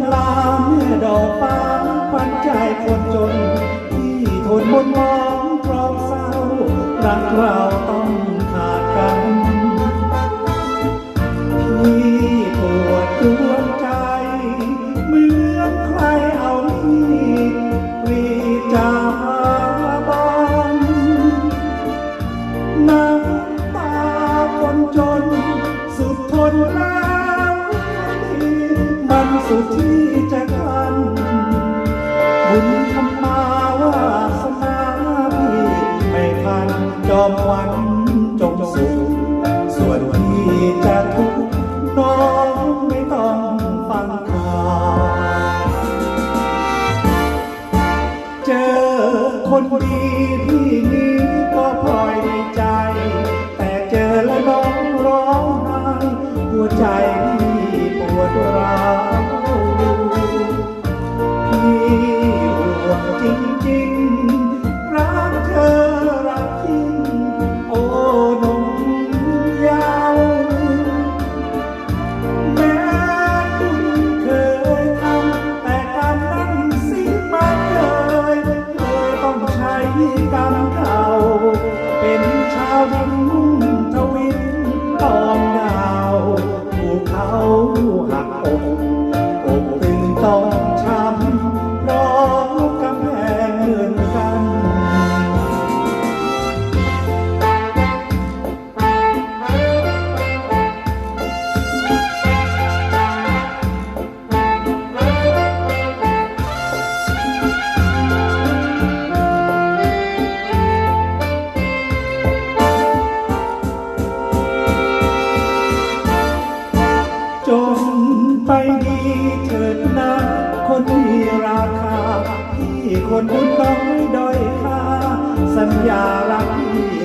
ำลาเมื่อดอกฟ้าควันใจคนจน ที่ทนบนมองกรองเศร้ารักเราต้อง สุดที่จะกันบุญทำมาวาสนาพี่ไม่ทันจอมวันจงสุขส่วนที่จะทุกน้องไม่ต้องฟังข่เจอคนดีพี่นี้ก็พลอยใจ แต่เจอแล้วน้องร้องไห้หัวใจ ราคา พี่คนคุณต้องด้อยค่า สัญญารักพี่